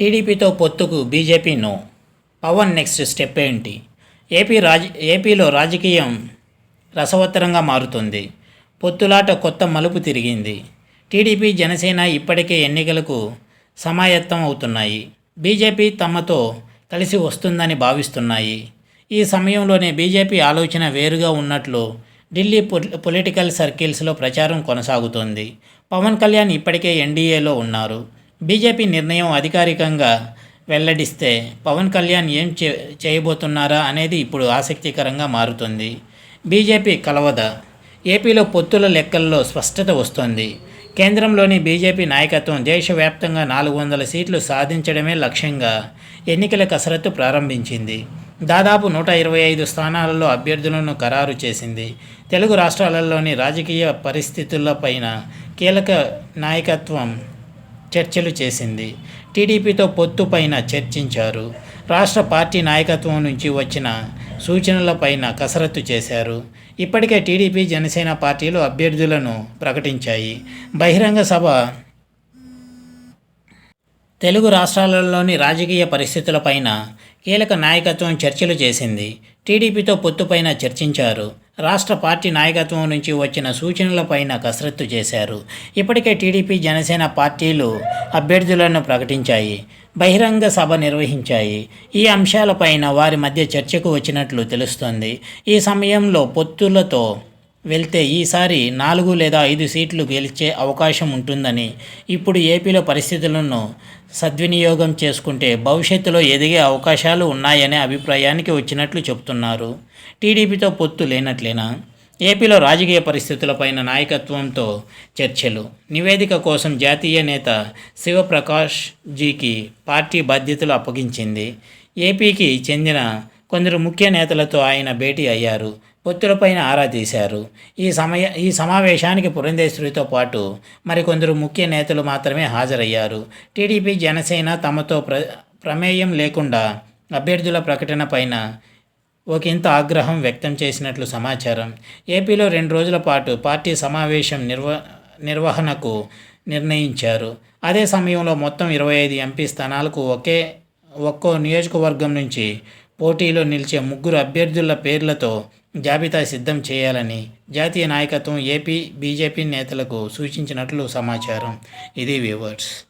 టీడీపీతో పొత్తుకు BJP no. Pawan next step ఏంటి? ఏపీ రాజ ఏపీలో రాజకీయం రసవత్తరంగా మారుతుంది. పొత్తులాట కొత్త మలుపు తిరిగింది. టీడీపీ జనసేన ఇప్పటికే ఎన్నికలకు సమాయత్తం అవుతున్నాయి. బీజేపీ తమతో కలిసి వస్తుందని భావిస్తున్నాయి. ఈ సమయంలోనే బీజేపీ ఆలోచన వేరుగా ఉన్నట్లు ఢిల్లీ పొలి- పొలిటికల్ సర్కిల్స్లో ప్రచారం కొనసాగుతోంది. పవన్ కళ్యాణ్ ఇప్పటికే ఎన్డీఏలో ఉన్నారు. బీజేపీ నిర్ణయం అధికారికంగా వెల్లడిస్తే పవన్ కళ్యాణ్ ఏం చే చేయబోతున్నారా అనేది ఇప్పుడు ఆసక్తికరంగా మారుతుంది. బీజేపీ కలవద. ఏపీలో పొత్తుల లెక్కల్లో స్పష్టత వస్తోంది. కేంద్రంలోని బీజేపీ నాయకత్వం దేశవ్యాప్తంగా నాలుగు వందల సీట్లు సాధించడమే లక్ష్యంగా ఎన్నికల కసరత్తు ప్రారంభించింది. దాదాపు నూట ఇరవై ఐదు స్థానాలలో అభ్యర్థులను ఖరారు చేసింది. తెలుగు రాష్ట్రాలలోని రాజకీయ పరిస్థితులపైన కీలక నాయకత్వం చర్చలు చేసింది. టీడీపీతో పొత్తు పైన చర్చించారు. రాష్ట్ర పార్టీ నాయకత్వం నుంచి వచ్చిన సూచనలపైన కసరత్తు చేశారు. ఇప్పటికే టీడీపీ జనసేన పార్టీలు అభ్యర్థులను ప్రకటించాయి. బహిరంగ సభ తెలుగు రాష్ట్రాలలోని రాజకీయ పరిస్థితులపైన కీలక నాయకత్వం చర్చలు చేసింది. టీడీపీతో పొత్తుపైన చర్చించారు. రాష్ట్ర పార్టీ నాయకత్వం నుంచి వచ్చిన సూచనలపైన కసరత్తు చేశారు. ఇప్పటికే టీడీపీ జనసేన పార్టీలు అభ్యర్థులను ప్రకటించాయి బహిరంగ సభ నిర్వహించాయి. ఈ అంశాలపైన వారి మధ్య చర్చకు వచ్చినట్లు తెలుస్తోంది. ఈ సమయంలో పొత్తులతో వెళ్తే ఈసారి నాలుగు లేదా ఐదు సీట్లు గెలిచే అవకాశం ఉంటుందని ఇప్పుడు ఏపీలో పరిస్థితులను సద్వినియోగం చేసుకుంటే భవిష్యత్తులో ఎదిగే అవకాశాలు ఉన్నాయనే అభిప్రాయానికి వచ్చినట్లు చెబుతున్నారు. టీడీపీతో పొత్తు లేనట్లేనా? ఏపీలో రాజకీయ పరిస్థితులపైన నాయకత్వంతో చర్చలు. నివేదిక కోసం జాతీయ నేత శివప్రకాష్ జీకి పార్టీ బాధ్యతలు అప్పగించింది. ఏపీకి చెందిన కొందరు ముఖ్య నేతలతో ఆయన భేటీ అయ్యారు పొత్తులపైన ఆరా తీశారు. ఈ సమయ ఈ సమావేశానికి పురంధేశ్వరితో పాటు మరికొందరు ముఖ్య నేతలు మాత్రమే హాజరయ్యారు. టీడీపీ జనసేన తమతో ప్ర ప్రమేయం లేకుండా అభ్యర్థుల ప్రకటన పైన ఒకంత ఆగ్రహం వ్యక్తం చేసినట్లు సమాచారం. ఏపీలో రెండు రోజుల పాటు పార్టీ సమావేశం నిర్వ నిర్వహణకు నిర్ణయించారు. అదే సమయంలో మొత్తం ఇరవై ఐదు ఎంపీ స్థానాలకు ఒకే ఒక్కో నియోజకవర్గం నుంచి పోటీలో నిలిచే ముగ్గురు అభ్యర్థుల పేర్లతో జాబితా సిద్ధం చేయాలని జాతీయ నాయకత్వం ఏపీ బీజేపీ నేతలకు సూచించినట్లు సమాచారం. ఇది వ్యూవర్స్.